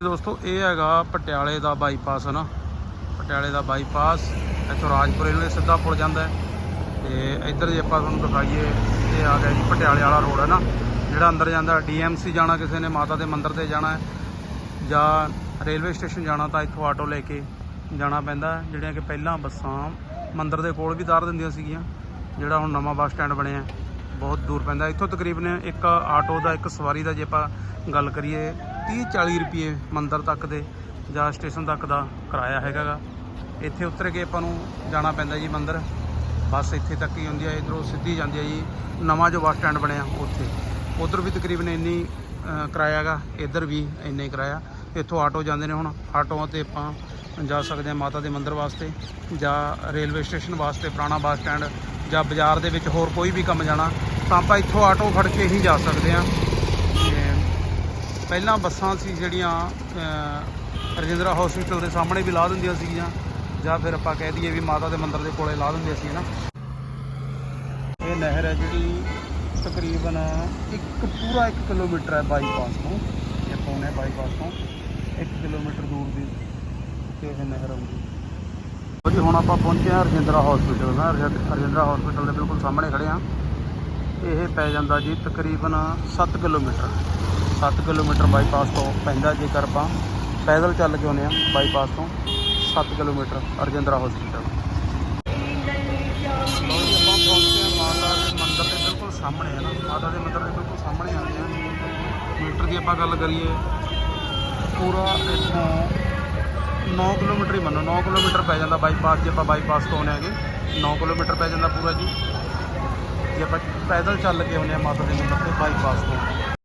ਦੋਸਤੋ, ਇਹ ਹੈਗਾ ਪਟਿਆਲੇ ਦਾ ਬਾਈਪਾਸ ਹੈ ਨਾ ਪਟਿਆਲੇ ਦਾ ਬਾਈਪਾਸ ਇੱਥੋਂ ਰਾਜਪੁਰ ਨੂੰ ਇਹ ਸਿੱਧਾ ਪੁਲ ਜਾਂਦਾ ਹੈ। ਤੇ ਇੱਧਰ ਜੇ ਆਪਾਂ ਤੁਹਾਨੂੰ ਦਿਖਾਈਏ, ਇਹ ਆ ਗਿਆ ਜੀ ਪਟਿਆਲੇ ਵਾਲਾ ਰੋਡ ਹੈ ਨਾ ਜਿਹੜਾ ਅੰਦਰ ਜਾਂਦਾ ਡੀਐਮਸੀ ਜਾਣਾ ਕਿਸੇ ਨੇ, ਮਾਤਾ ਦੇ ਮੰਦਿਰ ਤੇ ਜਾਣਾ ਹੈ। ਜਾਂ ਰੇਲਵੇ ਸਟੇਸ਼ਨ ਜਾਣਾ ਤਾਂ ਇੱਥੋਂ ਆਟੋ ਲੈ ਕੇ ਜਾਣਾ ਪੈਂਦਾ ਜਿਹੜੀਆਂ ਕਿ ਪਹਿਲਾਂ ਬੱਸਾਂ ਮੰਦਿਰ ਦੇ ਕੋਲ ਵੀ ਉਤਾਰ ਦਿੰਦੀਆਂ ਸੀਗੀਆਂ, ਜਿਹੜਾ ਹੁਣ ਨਵਾਂ ਬੱਸ ਸਟੈਂਡ ਬਣਿਆ ਬਹੁਤ ਦੂਰ ਪੈਂਦਾ ਇੱਥੋਂ ਤਕਰੀਬਨ ਇੱਕ ਆਟੋ ਦਾ, ਇੱਕ ਸਵਾਰੀ ਦਾ ਜੇ ਆਪਾਂ ਗੱਲ ਕਰੀਏ 30 40 ਰੁਪਏ ਮੰਦਰ ਤੱਕ ਦੇ ਜਾਂ ਸਟੇਸ਼ਨ ਤੱਕ ਦਾ ਕਿਰਾਇਆ ਹੈਗਾ ਗਾ ਇੱਥੇ ਉਤਰ ਕੇ ਆਪਾਂ ਨੂੰ ਜਾਣਾ ਪੈਂਦਾ ਜੀ ਮੰਦਰ। ਬੱਸ ਇੱਥੇ ਤੱਕ ਹੀ ਹੁੰਦੀ ਹੈ ਇਧਰੋਂ ਸਿੱਧੀ ਜਾਂਦੀ ਹੈ ਜੀ। ਨਵਾਂ ਜੋ ਬੱਸ ਸਟੈਂਡ ਬਣਿਆ ਉੱਥੇ। ਉਧਰ ਵੀ ਤਕਰੀਬਨ ਇੰਨੀ ਅ, ਕਿਰਾਇਆ ਗਾ ਇੱਧਰ ਵੀ ਇੰਨਾ ਹੀ ਕਿਰਾਇਆ। ਇੱਥੋਂ ਆਟੋ ਜਾਂਦੇ ਨੇ ਹੁਣ। ਆਟੋਆਂ ਤੇ ਆਪਾਂ ਜਾ ਸਕਦੇ ਹਾਂ ਮਾਤਾ ਦੇ ਮੰਦਿਰ ਵਾਸਤੇ ਜਾਂ ਰੇਲਵੇ ਸਟੇਸ਼ਨ ਵਾਸਤੇ ਪੁਰਾਣਾ ਬੱਸ ਸਟੈਂਡ ਜਾਂ ਬਾਜ਼ਾਰ ਦੇ ਵਿੱਚ ਹੋਰ ਕੋਈ ਵੀ ਕੰਮ ਜਾਣਾ ਤਾਂ ਆਪਾਂ ਇੱਥੋਂ ਆਟੋ ਫੜ ਕੇ ਹੀ ਜਾ ਸਕਦੇ ਹਾਂ ਪਹਿਲਾਂ ਬੱਸਾਂ ਸੀ ਜਿਹੜੀਆਂ ਰਜਿੰਦਰਾ ਹਸਪੀਟਲ ਦੇ ਸਾਹਮਣੇ ਵੀ ਲਾ ਦਿੰਦੀਆਂ ਸੀਗੀਆਂ, ਜਾਂ ਫਿਰ ਆਪਾਂ ਕਹਿ ਦਈਏ ਵੀ ਮਾਤਾ ਦੇ ਮੰਦਿਰ ਦੇ ਕੋਲੇ ਲਾ ਦਿੰਦੇ ਸੀ ਨਾ ਇਹ ਨਹਿਰ ਹੈ ਜਿਹੜੀ ਤਕਰੀਬਨ ਇੱਕ ਪੂਰਾ 1 ਕਿਲੋਮੀਟਰ ਹੈ ਬਾਈਪਾਸ ਤੋਂ, ਇਹ ਪੌਣੇ ਬਾਈਪਾਸ ਤੋਂ 1 ਕਿਲੋਮੀਟਰ ਦੂਰ ਦੀ ਤੇ ਇਹ ਨਹਿਰ ਆਉਂਦੀ। ਜੀ ਹੁਣ ਆਪਾਂ ਪਹੁੰਚੇ ਹਾਂ ਰਜਿੰਦਰਾ ਹਸਪੀਟਲ ਨਾ ਰਜਿੰਦ- ਰਜਿੰਦਰਾ ਹਸਪੀਟਲ ਦੇ ਬਿਲਕੁਲ ਸਾਹਮਣੇ ਖੜੇ ਹਾਂ। ਇਹ ਪੈ ਜਾਂਦਾ ਜੀ ਤਕਰੀਬਨ 7 ਕਿਲੋਮੀਟਰ। 7 ਕਿਲੋਮੀਟਰ ਬਾਈਪਾਸ ਤੋਂ ਪੈਂਦਾ ਜੇਕਰ ਆਪਾਂ ਪੈਦਲ ਚੱਲ ਕੇ ਆਉਂਦੇ ਆ ਬਾਈਪਾਸ ਤੋਂ 7 ਕਿਲੋਮੀਟਰ ਰਜਿੰਦਰਾ ਹਸਪੀਟਲ ਮਾਤਾ ਦੇ ਮੰਦਿਰ ਦੇ ਬਿਲਕੁਲ ਸਾਹਮਣੇ, ਹੈ ਨਾ? ਮਾਤਾ ਦੇ ਮੰਦਿਰ ਦੇ ਬਿਲਕੁਲ ਸਾਹਮਣੇ ਆਉਂਦੇ ਆ ਮੀਟਰ ਦੀ ਆਪਾਂ ਗੱਲ ਕਰੀਏ, ਪੂਰਾ ਇੱਥੋਂ 9 ਕਿਲੋਮੀਟਰ ਹੀ ਮੰਨੋ 9 ਕਿਲੋਮੀਟਰ ਪੈ ਜਾਂਦਾ ਬਾਈਪਾਸ, ਜੇ ਆਪਾਂ ਬਾਈਪਾਸ ਤੋਂ ਆਉਂਦੇ ਹੈਗੇ 9 ਕਿਲੋਮੀਟਰ ਪੈ ਜਾਂਦਾ ਪੂਰਾ ਜੀ। ਜੇ ਆਪਾਂ ਪੈਦਲ ਚੱਲ ਕੇ ਆਉਂਦੇ ਆ ਮਾਤਾ ਦੇ ਮੰਦਿਰ ਤੇ ਬਾਈਪਾਸ ਤੋਂ।